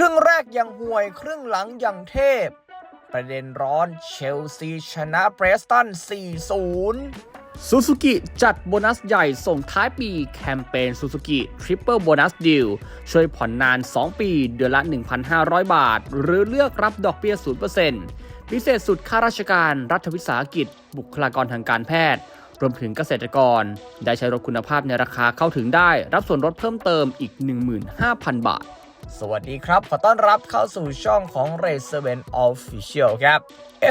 ครึ่งแรกยังห่วยครึ่งหลังยังเทพ ประเด็นร้อนเชลซีชนะเบรสตัน 4-0 ซูซูกิจัดโบนัสใหญ่ส่งท้ายปีแคมเปญซูซูกิทริปเปิลโบนัสดิลช่วยผ่อนนาน 2 ปีเดือนละ 1,500 บาท หรือเลือกรับดอกเบี้ย 0%พิเศษสุดข้าราชการรัฐวิสาหกิจ บุคลากรทางการแพทย์รวมถึงเกษตรกร ได้ใช้รถคุณภาพในราคาเข้าถึงได้ รับส่วนลดเพิ่มเติมอีก 15,000 บาท สวัสดีครับ ขอต้อนรับเข้าสู่ช่องของ r e s e r v e n Official ครับ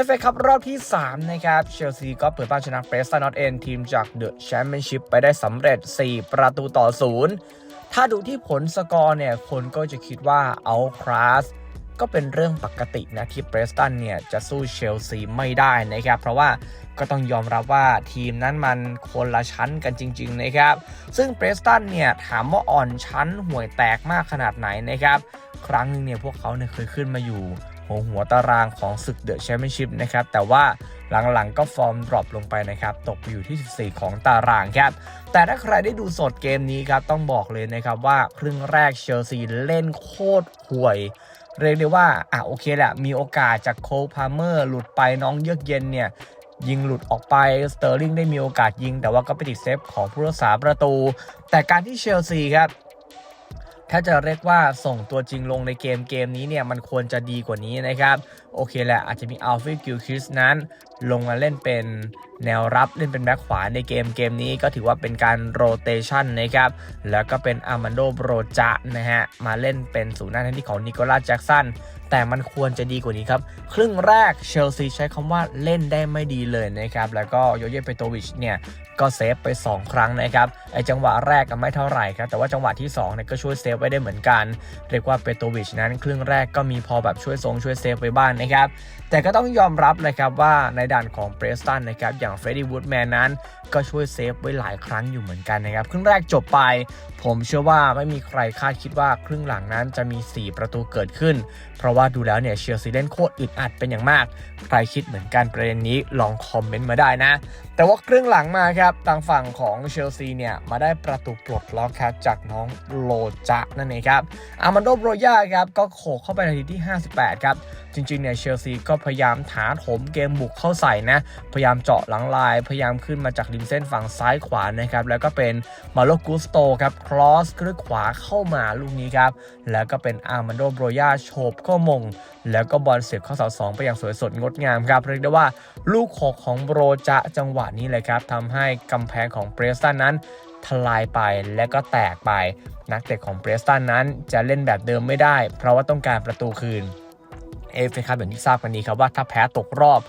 FA ครับรอบที่ 3 นะครับ เชลซีก็เปิดบ้านชนะเ r รสตันนอตเอนทีมจากเดอะแชมเปี้ยนชิพไปได้สำเร็จ 4 ประตูต่อ 0 ถ้าดูที่ผลสกอร์เนี่ย คนก็จะคิดว่าเอาคลาส ก็เป็นเรื่องปกตินะที่เบรสตันเนี่ยจะสู้เชลซีไม่ได้นะครับ เพราะว่าก็ต้องยอมรับว่าทีมนั้นมันคนละชั้นกันจริง ๆ นะครับ ซึ่งเบรสตันเนี่ยถามว่าอ่อนชั้นห่วยแตกมากขนาดไหนนะครับ ครั้งหนึงเนี่ยพวกเขาเนี่ยเคยขึ้นมาอยู่หัวหัวตารางของศึกเดอะแชมเปี้ยนชิพนะครับ แต่ว่าหลังๆก็ฟอร์มดรอปลงไปนะครับ ตกไปอยู่ที่ 14 ของตารางครับ แต่ถ้าใครได้ดูสดเกมนี้ครับ ต้องบอกเลยนะครับว่าครึ่งแรกเชลซีเล่นโคตรห่วย เรียกได้ว่าอะโอเคแหละมีโอกาสจากโคลพาเมอร์หลุดไปน้องเยือกเย็นเนี่ยยิงหลุดออกไปสเตอร์ลิงได้มีโอกาสยิง แต่ว่าก็ไปติดเซฟของผู้รักษาประตู แต่การที่เชลซีครับถ้าจะเรียกว่าส่งตัวจริงลงในเกมเกมนี้เนี่ยมันควรจะดีกว่านี้นะครับโอเคแหละอาจจะมีอัลฟิกิลคิสนั้น ลงมาเล่นเป็นแนวรับเล่นเป็นแบ็คขวาในเกมเกมนี้ก็ถือว่าเป็นการโรเตชันนะครับ แล้วก็เป็นอามันโดโบรจานะฮะ มาเล่นเป็นศูนย์หน้าแทนที่ของนิโคลัสแจ็กสันแต่มันควรจะดีกว่านี้ครับ ครึ่งแรกเชลซีใช้คำว่าเล่นได้ไม่ดีเลยนะครับ แล้วก็โยเยเปโตวิชเนี่ย ก็เซฟไป 2 ครั้งนะครับไอจังหวะแรกก็ไม่เท่าไหร่ครับ แต่ว่าจังหวะที่2เนี่ยก็ช่วยเซฟไว้ได้เหมือนกัน เรียกว่าเปโตวิชนั้น ครึ่งแรกก็มีพอแบบช่วยทรงช่วยเซฟไว้บ้างนะครับ แต่ก็ต้องยอมรับเลยครับว่าในด่านของเบรสตันนะครับอย่างเฟรดดี้วูดแมนนั้น ก็ช่วยเซฟไว้หลายครั้งอยู่เหมือนกันนะครับ ครึ่งแรกจบไป ผมเชื่อว่าไม่มีใครคาดคิดว่าครึ่งหลังนั้นจะมี 4 ประตูเกิดขึ้น เพราะว่าดูแล้วเนี่ยเชลซีเล่นโคตรอึดอัดเป็นอย่างมาก ใครคิดเหมือนกันประเด็นนี้ลองคอมเมนต์มาได้นะ แต่ว่าครึ่งหลังมาครับทางฝั่งของเชลซีเนี่ยมาได้ประตูปลดล็อกครับจากน้องโลจะนั่นเองครับอามันโดโรย่าครับก็โขกเข้าไปนาทีที่ 58 ครับ จริงๆเนี่ยเชลซีก็พยายามถาโถมเกมบุกเข้าใส่นะพยายามเจาะหลังลาย พยายามขึ้นมาจากริมเส้นฝั่งซ้ายขวานะครับแล้วก็เป็นมาโลกุสโตครับครอสด้วยขวาเข้ามาลูกนี้ครับแล้วก็เป็นอาร์มันโดโรย่าโฉบก็มง แล้วก็บอลเสียบเข้าเสาสองไปอย่างสวยสดงดงามครับเรียกได้ว่าลูกหกของโบรจะจังหวะนี้เลยครับทำให้กำแพงของเบรสตันนั้นทลายไปและก็แตกไป นักเตะของเบรสตันนั้นจะเล่นแบบเดิมไม่ได้ เพราะว่าต้องการประตูคืนเอฟเครับอย่างที่ทราบกันดีครับว่าถ้าแพ้ตกรอบ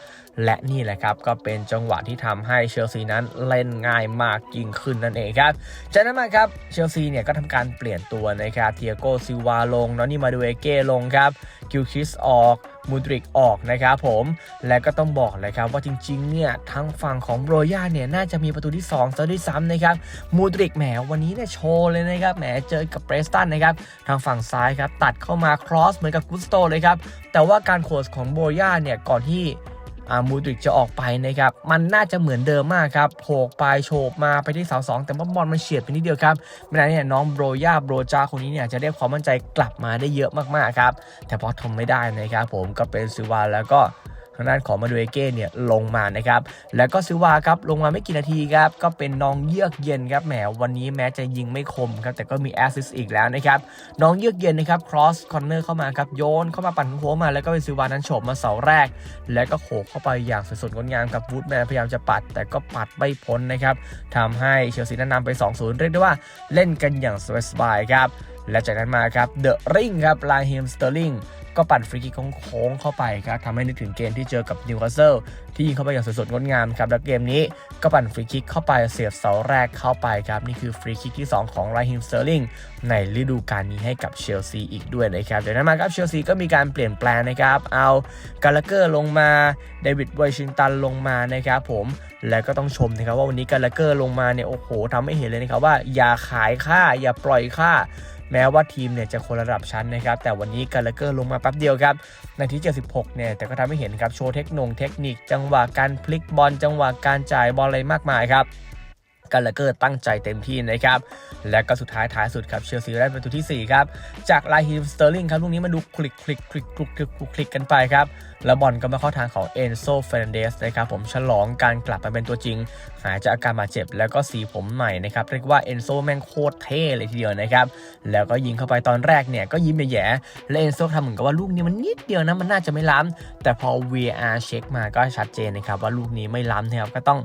และนี่แหละครับ ก็เป็นจังหวะที่ทำให้เชลซีนั้นเล่นง่ายมากยิ่งขึ้นนั่นเองครับ จากนั้นมาครับเชลซีเนี่ยก็ทำการเปลี่ยนตัวนะครับเทียโกซิวาลงนอนนี่มาดูเอเก้ลงครับกิลคิสออกมูดริกออกนะครับผมและก็ต้องบอกเลยครับว่าจริงๆเนี่ยทางฝั่งของโบรย่าเนี่ยน่าจะมีประตูที่2ซะด้วยซ้ำนะครับมูดริกแหมวันนี้เนี่ยโชว์เลยนะครับแหมเจอกับเบรสตันนะครับทางฝั่งซ้ายครับตัดเข้ามาครอสเหมือนกับกุสโตเลยครับแต่ว่าการโคสของโบรย่าเนี่ยก่อนที่ มูดริกจะออกไปนะครับมันน่าจะเหมือนเดิมมากครับโผกไปโฉบมาไปที่เสาสองแต่ว่าบอลมันเฉียดไปนิดเดียวครับไม่นานเนี่ยน้องโบรยาโบรจาคนนี้เนี่ยจะได้ความมั่นใจกลับมาได้เยอะมากๆครับแต่พอทำไม่ได้นะครับผมก็เป็นซิวาแล้วก็ ทางด้านของมาดูเอเก้เนี่ยลงมานะครับแล้วก็ซิวาครับลงมาไม่กี่นาทีครับก็เป็นน้องเยือกเย็นครับแหมวันนี้แม้จะยิงไม่คมครับแต่ก็มีแอสซิสอีกแล้วนะครับน้องเยือกเย็นนะครับครอสคอนเนอร์เข้ามาครับโยนเข้ามาปั่นหัวมาแล้วก็เป็นซิวานั้นโฉบมาเสาแรก แล้วก็โขกเข้าไปอย่างสวยสดงดงามกับวูดแมนพยายามจะปัด แต่ก็ปัดไม่พ้นนะครับทำให้เชลซีนั้นนำไป 2-0 เรียกได้ว่าเล่นกันอย่างสบายๆครับและจากนั้นมาครับเดอะริงครับลาฮิมสเตอร์ลิง ก็ปั่นฟรีคิกโค้งเข้าไปครับทำให้นึกถึงเกมที่เจอกับนิวคาสเซิลที่ยิงเข้าไปอย่างสวยสดงดงามครับแล้วเกมนี้ก็ปั่นฟรีคิกเข้าไปเสียบเสาแรกเข้าไปครับนี่คือฟรีคิกที่ 2 ของไรฮิมสเตอร์ลิงในฤดูกาลนี้ให้กับเชลซีอีกด้วยนะครับจากนั้นมาครับเชลซีก็มีการเปลี่ยนแปลงนะครับเอากาลเกอร์ลงมาเดวิดไวชิงตันลงมานะครับผมแล้วก็ต้องชมนะครับว่าวันนี้กาลเกอร์ลงมาเนี่ยโอ้โหทำให้เห็นเลยนะครับว่าอย่าขายค่าอย่าปล่อยค่า แม้ว่าทีมเนี่ยจะคนระดับชั้นนะครับ แต่วันนี้กาลเกอร์ลงมาแป๊บเดียวครับ นาที 76 เนี่ย แต่ก็ทำให้เห็นครับ โชว์เทคนงเทคนิค จังหวะการพลิกบอล จังหวะการจ่ายบอลอะไรมากมายครับ กันละเกอร์ตั้งใจเต็มที่นะครับ และก็สุดท้ายท้ายสุดครับเชลซีได้ประตูทีสี่4 ครับ จากไลฮิมสเตอร์ลิงครับลูกนี้มาดูคลิกคลิกคลิกคลิกคลิกคลิกกันไปครับ แล้วบอลก็มาเข้าทางของเอนโซเฟรนเดสนะครับผมฉลองการกลับมาเป็นตัวจริง หายจากอาการบาดเจ็บแล้วก็สีผมใหม่นะครับ เรียกว่าเอนโซแม่งโคตรเท่เลยทีเดียวนะครับ แล้วก็ยิงเข้าไปตอนแรกเนี่ยก็ยิ้มแย่ๆและเอนโซทำเหมือนกับว่าลูกนี้มันนิดเดียวนะมันน่าจะไม่ล้ำแต่พอ VR เช็คมาก็ชัดเจนนะครับว่าลูกนี้ไม่ล้ำนะครับก็ต้อง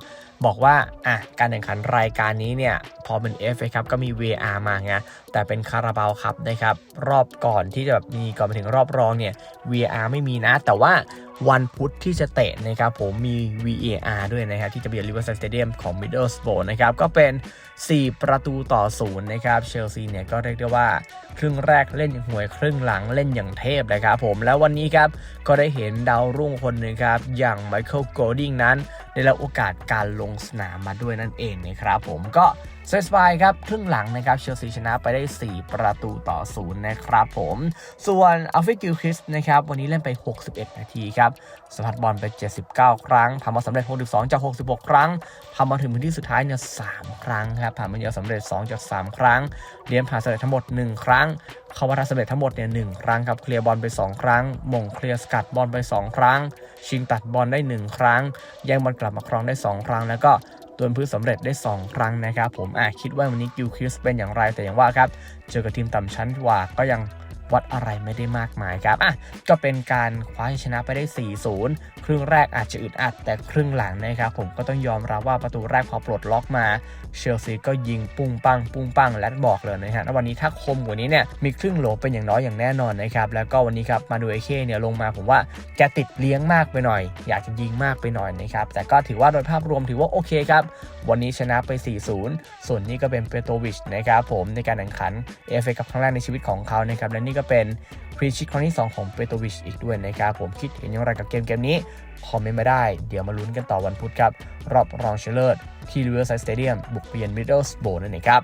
บอกว่าอะการแข่งขันรายการนี้เนี่ยพอเป็น FA ครับก็มี VR มาไงแต่เป็นคาราบาวครับนะครับรอบก่อนที่จะแบบมีก่อนไปถึงรอบรองเนี่ย VR ไม่มีนะ แต่ว่าวันพุธที่จะเตะนะครับผมมี VAR ด้วยนะครับ ที่จะเบียดลิเวอร์ l สเตเดียมของ Middlesbrough นะครับ ก็เป็น 4 ประตูต่อศูนย์นะครับเชลซีเนี่ยก็เรียกได้ว่าครึ่งแรกเล่นอย่างห่วยครึ่งหลังเล่นอย่างเทพนะครับผมแล้ววันนี้ครับก็ได้เห็นดาวรุ่งคนหนึ่งครับอย่างไมเคิลโกลดิงนั้น ได้รับโอกาสการลงสนามมาด้วยนั่นเองนะครับผมก็เซสบายครับครึ่งหลังนะครับเชลซีชนะไปได้ 4 ประตูต่อศูนย์นะครับผม ส่วนอัลฟิกิลคริสนะครับวันนี้เล่นไป 61 นาทีครับสัมผัสบอลไป 79 ครั้งทำมาสำเร็จ 62 จาก 66 ครั้งทำมาถึงพื้นที่สุดท้ายเนี่ย3ครั้งครับผ่านมาเยอะสำเร็จ 2 จาก 3 ครั้งเลี้ยงผ่านสำเร็จทั้งหมด 1 ครั้งเข้าวัดสำเร็จทั้งหมดเนี่ยหครั้งครับเคลียร์บอลไป 2 ครั้งมงเคลียร์สกัดบอลไป 2 ครั้ง ชิงตัดบอลได้ 1 ครั้ง แย่งบอลกลับมาครองได้ 2 ครั้ง แล้วก็ดวลพื้นสำเร็จได้ 2 ครั้งนะครับผมอะคิดว่าวันนี้กิลคริสเป็นอย่างไรแต่อย่างว่าครับ เจอกับทีมต่ำชั้นกว่าก็ยัง วัดอะไรไม่ได้มากมายครับอะก็เป็นการคว้าชนะไปได้ 4-0 ครึ่งแรกอาจจะอึดอัด แต่ครึ่งหลังนะครับผมก็ต้องยอมรับว่าประตูแรกพอปลดล็อกมา เชลซีก็ยิงปุ้งปัง ปุ้งปังและบอกเลยนะฮะวันนี้ถ้าคมกว่านี้เนี่ยมีครึ่งโหลเป็นอย่างน้อยอย่างแน่นอนนะครับแล้วก็วันนี้ครับมาดูเอเคเนี่ยลงมาผมว่าแกติดเลี้ยงมากไปหน่อย อยากจะยิงมากไปหน่อยนะครับแต่ก็ถือว่าโดยภาพรวมถือว่าโอเคครับวันนี้ชนะไป 4-0 ส่วนนี้ก็เป็นเปโตวิชนะครับผมในการแข่งขันเอฟเอกับครั้งแรกในชีวิตของเขานะครับและนี่ก็เป็นพรีชิตครั้งที่ 2 ของเปโตวิชอีกด้วยนะครับ ผมคิดเห็นอย่างไรกับเกมเกมนี้ คอมเมนต์มาได้ เดี๋ยวมาลุ้นกันต่อวันพุธครับ รอบรองชนะเลิศที่ลิเวอร์ไซด์สเตเดียมบุกไปเยือนมิดเดิลสโบนั่นเองครับ